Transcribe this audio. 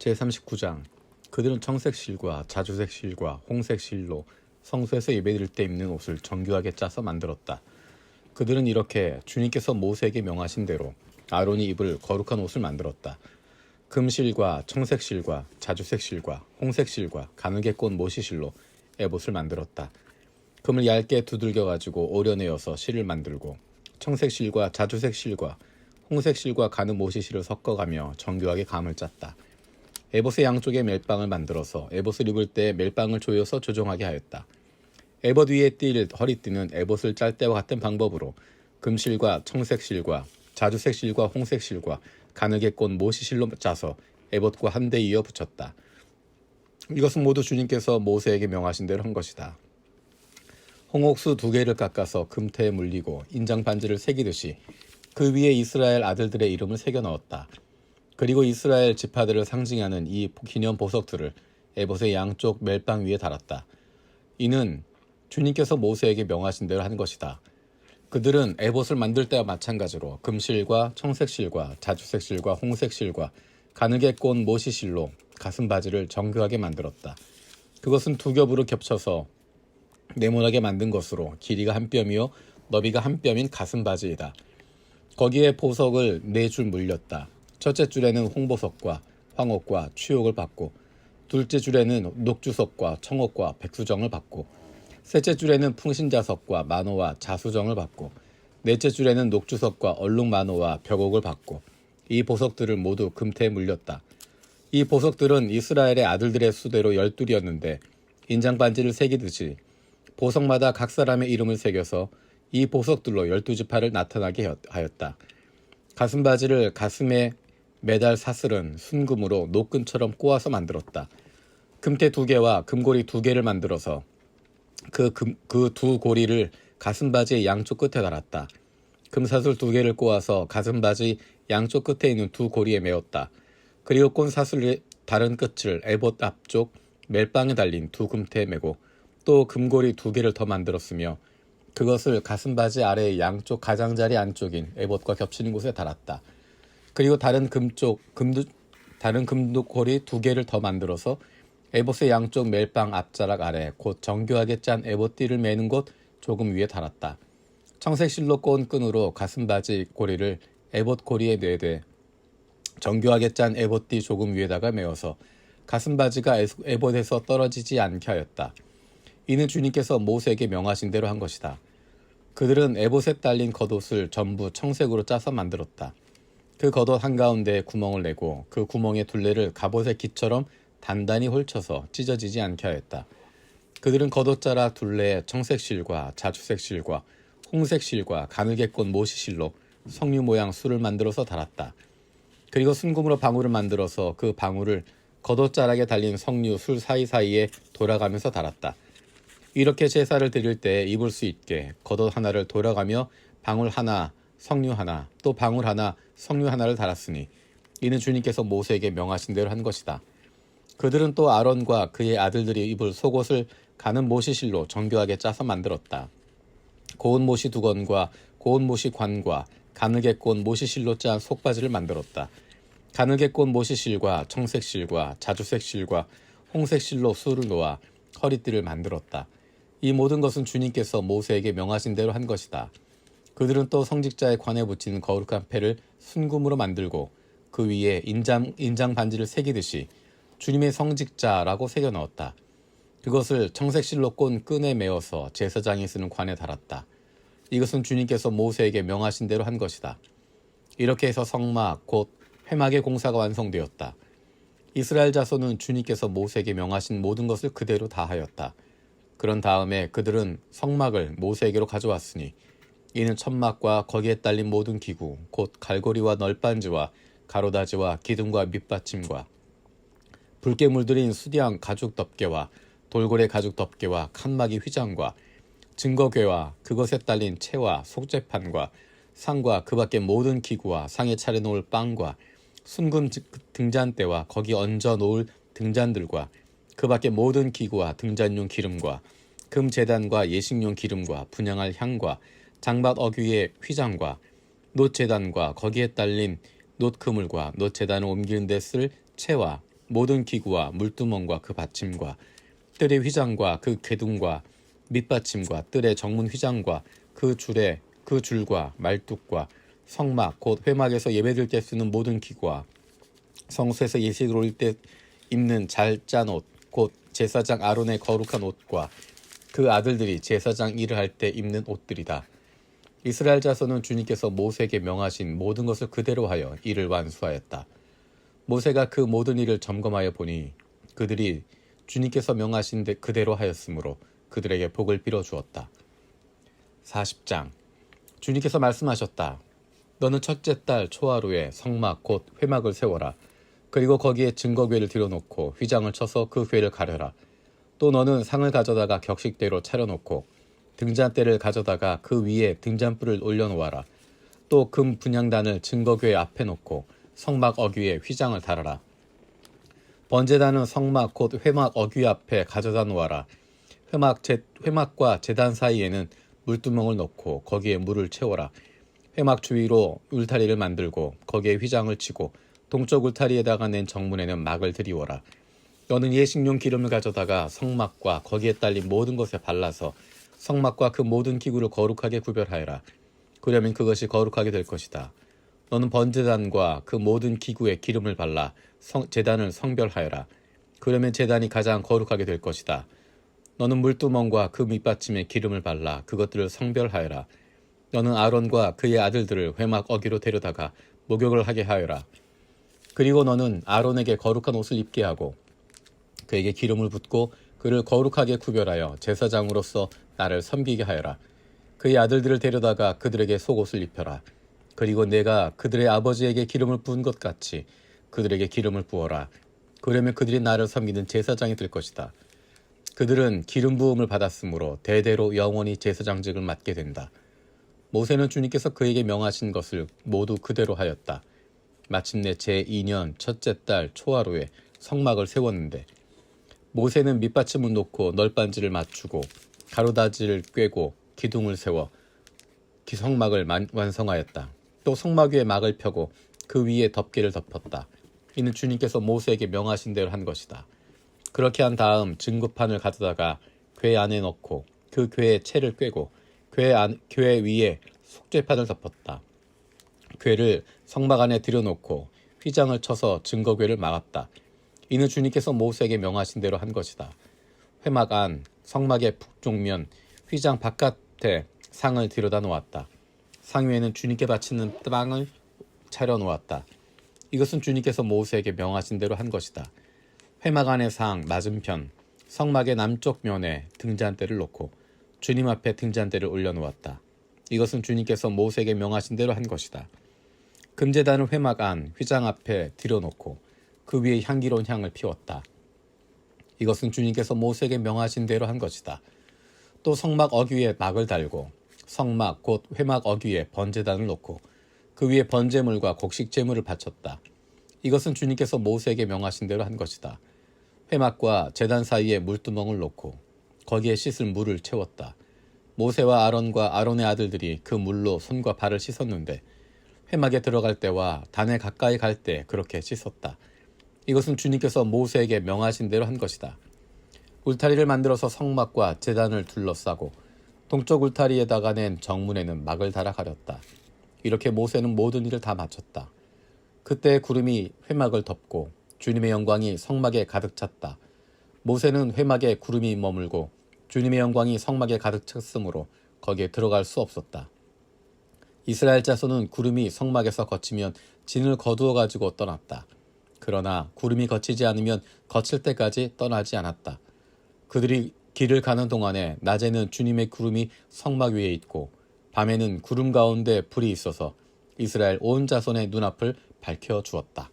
제39장 그들은 청색 실과 자주색 실과 홍색 실로 성소에서 예배드릴 때 입는 옷을 정교하게 짜서 만들었다. 그들은 이렇게 주님께서 모세에게 명하신 대로 아론이 입을 거룩한 옷을 만들었다. 금실과 청색 실과 자주색 실과 홍색 실과 가늘게 꼰 모시 실로 에봇을 만들었다. 금을 얇게 두들겨 가지고 오려내어서 실을 만들고 청색 실과 자주색 실과 홍색 실과 가는 모시 실을 섞어가며 정교하게 감을 짰다. 에봇의 양쪽에 멜빵을 만들어서 에봇을 입을 때 멜빵을 조여서 조정하게 하였다. 에봇 위에 띌 허리띠는 에봇을 짤 때와 같은 방법으로 금실과 청색실과 자주색실과 홍색실과 가늘게 꼰 모시실로 짜서 에봇과 한데 이어 붙였다. 이것은 모두 주님께서 모세에게 명하신 대로 한 것이다. 홍옥수 두 개를 깎아서 금태에 물리고 인장 반지를 새기듯이 그 위에 이스라엘 아들들의 이름을 새겨 넣었다. 그리고 이스라엘 지파들을 상징하는 이 기념 보석들을 에봇의 양쪽 멜빵 위에 달았다. 이는 주님께서 모세에게 명하신 대로 한 것이다. 그들은 에봇을 만들 때와 마찬가지로 금실과 청색실과 자주색실과 홍색실과 가늘게 꼰 모시실로 가슴 바지를 정교하게 만들었다. 그것은 두 겹으로 겹쳐서 네모나게 만든 것으로 길이가 한 뼘이요 너비가 한 뼘인 가슴 바지이다. 거기에 보석을 네 줄 물렸다. 첫째 줄에는 홍보석과 황옥과 취옥을 받고 둘째 줄에는 녹주석과 청옥과 백수정을 받고 셋째 줄에는 풍신자석과 만호와 자수정을 받고 넷째 줄에는 녹주석과 얼룩만호와 벽옥을 받고 이 보석들을 모두 금태에 물렸다. 이 보석들은 이스라엘의 아들들의 수대로 열둘이었는데 인장 반지를 새기듯이 보석마다 각 사람의 이름을 새겨서 이 보석들로 열두 지파를 나타나게 하였다. 가슴 바지를 가슴에 매달 사슬은 순금으로 노끈처럼 꼬아서 만들었다. 금태 두 개와 금고리 두 개를 만들어서 그그두 고리를 가슴 바지의 양쪽 끝에 달았다. 금사슬 두 개를 꼬아서 가슴 바지 양쪽 끝에 있는 두 고리에 메었다. 그리고 꼰 사슬의 다른 끝을 에봇 앞쪽 멜빵에 달린 두 금태에 메고 또 금고리 두 개를 더 만들었으며 그것을 가슴 바지 아래 양쪽 가장자리 안쪽인 에봇과 겹치는 곳에 달았다. 그리고 다른 금쪽 금두 다른 금고리 두 개를 더 만들어서 에봇의 양쪽 멜빵 앞자락 아래 곧 정교하게 짠 에봇띠를 매는 곳 조금 위에 달았다. 청색 실로 꼰 끈으로 가슴 바지 고리를 에봇 고리에 내되 정교하게 짠 에봇띠 조금 위에다가 메어서 가슴 바지가 에봇에서 떨어지지 않게 하였다. 이는 주님께서 모세에게 명하신 대로 한 것이다. 그들은 에봇에 딸린 겉옷을 전부 청색으로 짜서 만들었다. 그 겉옷 한가운데 구멍을 내고 그 구멍의 둘레를 갑옷의 기처럼 단단히 홀쳐서 찢어지지 않게 하였다. 그들은 겉옷자락 둘레에 청색실과 자주색실과 홍색실과 가늘게 꼰 모시실로 석류 모양 술을 만들어서 달았다. 그리고 순금으로 방울을 만들어서 그 방울을 겉옷자락에 달린 석류 술 사이사이에 돌아가면서 달았다. 이렇게 제사를 드릴 때 입을 수 있게 겉옷 하나를 돌아가며 방울 하나, 석류 하나, 또 방울 하나, 석류 하나를 달았으니 이는 주님께서 모세에게 명하신 대로 한 것이다. 그들은 또 아론과 그의 아들들이 입을 속옷을 가는 모시실로 정교하게 짜서 만들었다. 고운 모시 두건과 고운 모시 관과 가늘게 꼰 모시실로 짠 속바지를 만들었다. 가늘게 꼰 모시실과 청색실과 자주색실과 홍색실로 술을 놓아 허리띠를 만들었다. 이 모든 것은 주님께서 모세에게 명하신 대로 한 것이다. 그들은 또 성직자의 관에 붙이는 거룩한 패를 순금으로 만들고 그 위에 인장, 인장 반지를 새기듯이 주님의 성직자라고 새겨 넣었다. 그것을 청색실로 꼰 끈에 메어서 제사장이 쓰는 관에 달았다. 이것은 주님께서 모세에게 명하신 대로 한 것이다. 이렇게 해서 성막 곧 회막의 공사가 완성되었다. 이스라엘 자손은 주님께서 모세에게 명하신 모든 것을 그대로 다 하였다. 그런 다음에 그들은 성막을 모세에게로 가져왔으니 이는 천막과 거기에 딸린 모든 기구 곧 갈고리와 널빤지와 가로다지와 기둥과 밑받침과 붉게 물들인 수디양 가죽 덮개와 돌고래 가죽 덮개와 칸막이 휘장과 증거궤와 그것에 딸린 채와 속재판과 상과 그 밖의 모든 기구와 상에 차려놓을 빵과 순금 등잔대와 거기 얹어 놓을 등잔들과 그 밖의 모든 기구와 등잔용 기름과 금 재단과 예식용 기름과 분양할 향과 장bat 어귀의 휘장과 놋 재단과 거기에 딸린 놋 그물과 놋 재단을 옮기는 데 쓸 채와 모든 기구와 물두멍과 그 받침과 뜰의 휘장과 그 궤둥과 밑받침과 뜰의 정문 휘장과 그 줄에 그 줄과 말뚝과 성막 곧 회막에서 예배드릴 때 쓰는 모든 기구와 성소에서 예식을 올릴 때 입는 잘 짠 옷 곧 제사장 아론의 거룩한 옷과 그 아들들이 제사장 일을 할 때 입는 옷들이다. 이스라엘 자손은 주님께서 모세에게 명하신 모든 것을 그대로 하여 이를 완수하였다. 모세가 그 모든 일을 점검하여 보니 그들이 주님께서 명하신 데 그대로 하였으므로 그들에게 복을 빌어 주었다. 40장 주님께서 말씀하셨다. 너는 첫째 달 초하루에 성막 곧 회막을 세워라. 그리고 거기에 증거궤를 들여놓고 휘장을 쳐서 그 궤를 가려라. 또 너는 상을 가져다가 격식대로 차려놓고 등잔대를 가져다가 그 위에 등잔불을 올려놓아라. 또 금 분향단을 증거궤 앞에 놓고 성막 어귀에 휘장을 달아라. 번제단은 성막 곧 회막 어귀 앞에 가져다 놓아라. 회막 제, 회막과 제단 사이에는 물두멍을 넣고 거기에 물을 채워라. 회막 주위로 울타리를 만들고 거기에 휘장을 치고 동쪽 울타리에다가 낸 정문에는 막을 들이워라. 너는 예식용 기름을 가져다가 성막과 거기에 딸린 모든 것에 발라서 성막과 그 모든 기구를 거룩하게 구별하여라. 그러면 그것이 거룩하게 될 것이다. 너는 번제단과 그 모든 기구에 기름을 발라 성, 제단을 성별하여라. 그러면 제단이 가장 거룩하게 될 것이다. 너는 물두멍과 그 밑받침에 기름을 발라 그것들을 성별하여라. 너는 아론과 그의 아들들을 회막 어기로 데려다가 목욕을 하게 하여라. 그리고 너는 아론에게 거룩한 옷을 입게 하고 그에게 기름을 붓고 그를 거룩하게 구별하여 제사장으로서 나를 섬기게 하여라. 그의 아들들을 데려다가 그들에게 속옷을 입혀라. 그리고 내가 그들의 아버지에게 기름을 부은 것 같이 그들에게 기름을 부어라. 그러면 그들이 나를 섬기는 제사장이 될 것이다. 그들은 기름 부음을 받았으므로 대대로 영원히 제사장직을 맡게 된다. 모세는 주님께서 그에게 명하신 것을 모두 그대로 하였다. 마침내 제2년 첫째 달 초하루에 성막을 세웠는데 모세는 밑받침을 놓고 널빤지를 맞추고 가로다지를 꿰고 기둥을 세워 기성막을 만- 완성하였다. 또 성막 위에 막을 펴고 그 위에 덮개를 덮었다. 이는 주님께서 모세에게 명하신 대로 한 것이다. 그렇게 한 다음 증거판을 가져다가 궤 안에 넣고 그 궤에 채를 꿰고 궤, 안, 궤 위에 속죄판을 덮었다. 궤를 성막 안에 들여놓고 휘장을 쳐서 증거궤를 막았다. 이는 주님께서 모세에게 명하신 대로 한 것이다. 회막 안 성막의 북쪽면 휘장 바깥에 상을 들여다 놓았다. 상 위에는 주님께 바치는 빵을 차려 놓았다. 이것은 주님께서 모세에게 명하신 대로 한 것이다. 회막 안의 상 맞은편 성막의 남쪽 면에 등잔대를 놓고 주님 앞에 등잔대를 올려 놓았다. 이것은 주님께서 모세에게 명하신 대로 한 것이다. 금제단을 회막 안 휘장 앞에 들여놓고 그 위에 향기로운 향을 피웠다. 이것은 주님께서 모세에게 명하신 대로 한 것이다. 또 성막 어귀에 막을 달고 성막 곧 회막 어귀에 번제단을 놓고 그 위에 번제물과 곡식 제물을 바쳤다. 이것은 주님께서 모세에게 명하신 대로 한 것이다. 회막과 제단 사이에 물두멍을 놓고 거기에 씻을 물을 채웠다. 모세와 아론과 아론의 아들들이 그 물로 손과 발을 씻었는데 회막에 들어갈 때와 단에 가까이 갈 때 그렇게 씻었다. 이것은 주님께서 모세에게 명하신 대로 한 것이다. 울타리를 만들어서 성막과 제단을 둘러싸고 동쪽 울타리에다가 낸 정문에는 막을 달아 가렸다. 이렇게 모세는 모든 일을 다 마쳤다. 그때 구름이 회막을 덮고 주님의 영광이 성막에 가득 찼다. 모세는 회막에 구름이 머물고 주님의 영광이 성막에 가득 찼으므로 거기에 들어갈 수 없었다. 이스라엘 자손은 구름이 성막에서 거치면 진을 거두어 가지고 떠났다. 그러나 구름이 거치지 않으면 거칠 때까지 떠나지 않았다. 그들이 길을 가는 동안에 낮에는 주님의 구름이 성막 위에 있고 밤에는 구름 가운데 불이 있어서 이스라엘 온 자손의 눈앞을 밝혀 주었다.